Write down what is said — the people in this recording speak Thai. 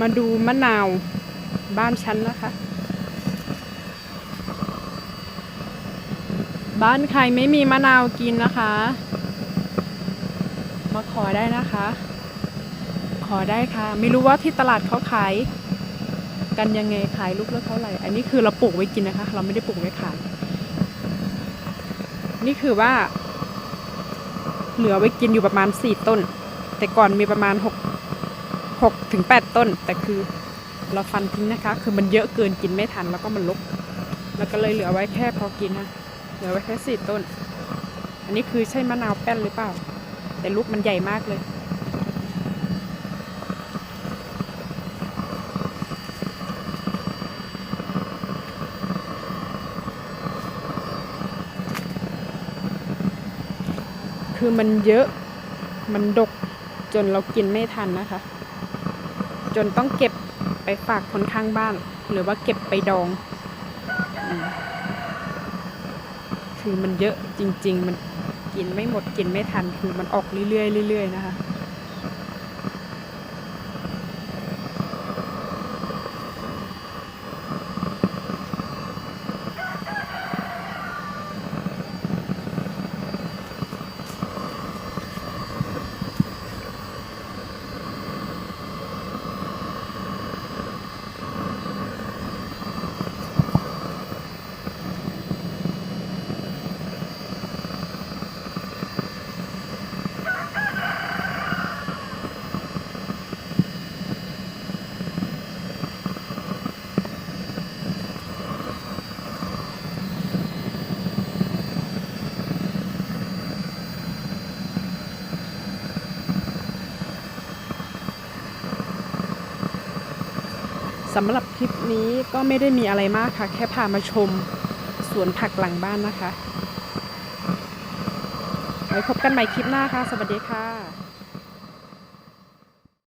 มาดูมะนาวบ้านฉันนะคะ บ้านใครไม่มีมะนาวกินนะคะ มาขอได้นะคะ ขอได้ค่ะ ไม่รู้ว่าที่ตลาดเขาขายกันยังไงขายลูกละเท่าไหร่ อันนี้คือเราปลูกไว้กินนะคะ เราไม่ได้ปลูกไว้ขาย นี่คือว่า เหลือไว้กินอยู่ประมาณสี่ต้น แต่ก่อนมีประมาณหก หกถึงแปดต้น แต่คือเราฟันทิ้งนะคะ คือมันเยอะเกินกินไม่ทันแล้วก็มันลกแล้วก็เลยเหลือไว้แค่พอกินนะเหลือไว้แค่สี่ต้น อันนี้คือใช่มะนาวแป้นหรือเปล่า แต่ลูกมันใหญ่มากเลย คือมันเยอะมันดกจนเรากินไม่ทันนะคะ จนต้องเก็บไปฝากคนข้างบ้าน หรือว่าเก็บไปดองคือมันเยอะจริง ๆ มันกินไม่หมดกินไม่ทันคือมันออกเรื่อยๆเรื่อยๆนะคะ สำหรับคลิปนี้ก็ไม่ได้มีอะไรมากค่ะ แค่พามาชมสวนผักหลังบ้านนะคะไว้พบกันใหม่คลิปหน้าค่ะ สวัสดีค่ะ